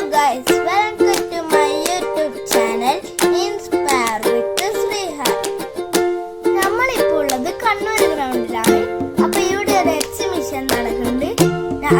guys, welcome to my YouTube channel Inspire with Sriha. നമ്മളിപ്പോൾ ഉള്ളത് കണ്ണൂർ ഗ്രൗണ്ടിലാണ് അപ്പോൾ ഇവിടെ ഒരു എക്സിബിഷൻ നടക്കുന്നുണ്ട് ഞാ-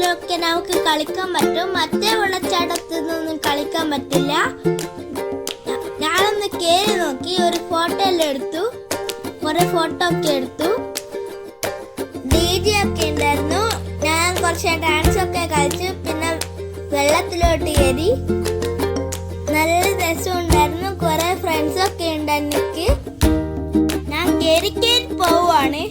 വെള്ളച്ചാട്ടത്തിലൊക്കെ നമുക്ക് കളിക്കാൻ പറ്റും. മറ്റേ വെള്ളച്ചാട്ടത്തിൽ നിന്നും കളിക്കാൻ പറ്റില്ല. ഞാനൊന്ന് കയറി നോക്കി. ഒരു ഫോട്ടോ എല്ലാം എടുത്തു. കുറെ ഫോട്ടോ ഒക്കെ എടുത്തു. ഡി ഒക്കെ ഉണ്ടായിരുന്നു. ഞാൻ കുറച്ച് ഡാൻസ് ഒക്കെ കളിച്ചു. പിന്നെ വെള്ളത്തിലോട്ട് കയറി നല്ല രസം ഉണ്ടായിരുന്നു. കുറെ ഫ്രണ്ട്സ് ഒക്കെ ഉണ്ട് എനിക്ക്. ഞാൻ കയറി കയറി പോവാണ്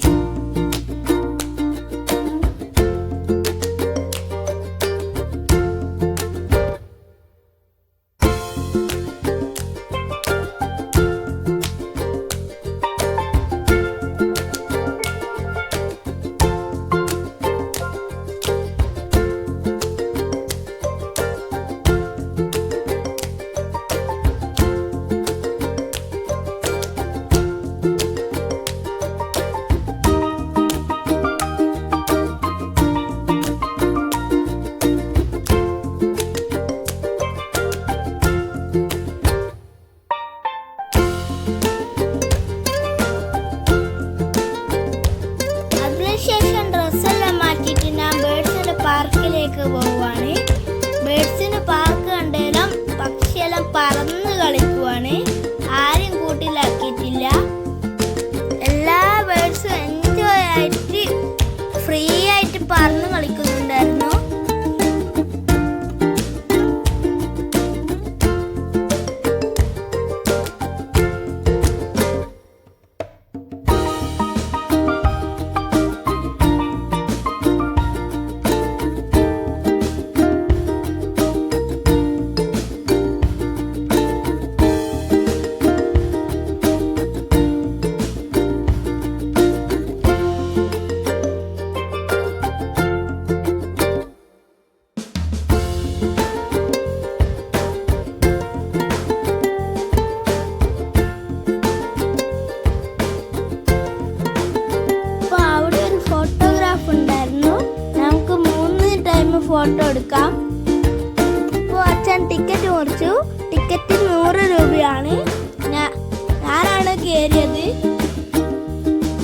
കയറിയത്?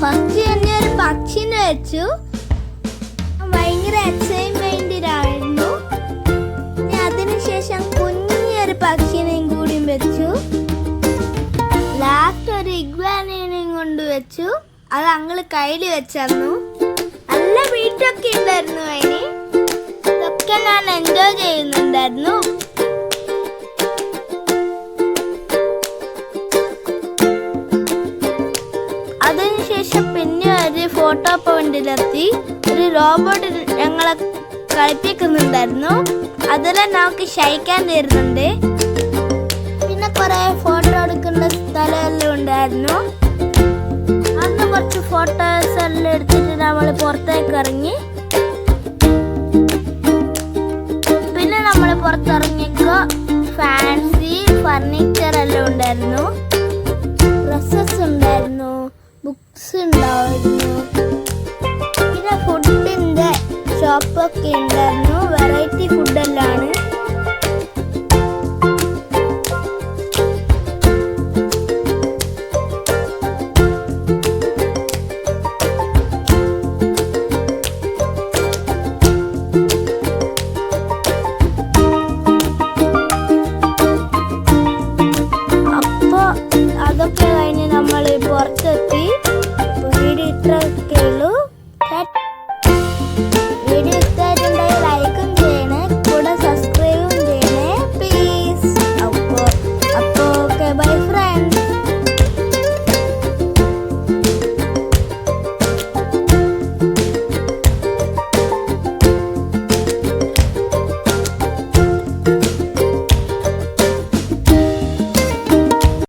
ഫസ്റ്റ് തന്നെ ഒരു പക്ഷിനെ വെച്ചു. ഭയങ്കര എക്സൈറ്റ്മെന്റിലായിരുന്നു അതിനുശേഷം കുഞ്ഞൊരു പക്ഷിനെയും കൂടി വെച്ചു. ലാസ്റ്റ് ഒരു ഇഗ്വാനേനെയും കൊണ്ട് വെച്ചു. അത് അങ്ങൾ കയ്യിൽ വെച്ചു നല്ല വീട്ടൊക്കെ ഉണ്ടായിരുന്നു അതിന്. ഇതൊക്കെ ഞാൻ എൻജോയ് ചെയ്യുന്നുണ്ടായിരുന്നു. പോയിന്റിലെത്തി ഒരു റോബോട്ട് ഞങ്ങളെ കളിപ്പിക്കുന്നുണ്ടായിരുന്നു. അതെല്ലാം നമുക്ക് ശയിക്കാൻ തരുന്നുണ്ട് പിന്നെ കുറെ ഫോട്ടോ എടുക്കേണ്ട സ്ഥലമെല്ലാം ഉണ്ടായിരുന്നു. അന്ന് കുറച്ച് ഫോട്ടോസ് എല്ലാം എടുത്തിട്ട് നമ്മൾ പുറത്തേക്ക് ഇറങ്ങി. പിന്നെ നമ്മൾ പുറത്തിറങ്ങിയപ്പോ ഫാൻസി ഫർണിച്ചർ എല്ലാം ഉണ്ടായിരുന്നു. ഡ്രസ്സസ് ഉണ്ടായിരുന്നു. ബുക്സ് ഉണ്ടായിരുന്നു. ഷോപ്പൊക്കെ ഉണ്ടായിരുന്നു വെറൈറ്റി ഫുഡെല്ലാം അതൊക്കെ കഴിഞ്ഞ് നമ്മൾ പുറത്തെത്തി. വീട് ഇത്ര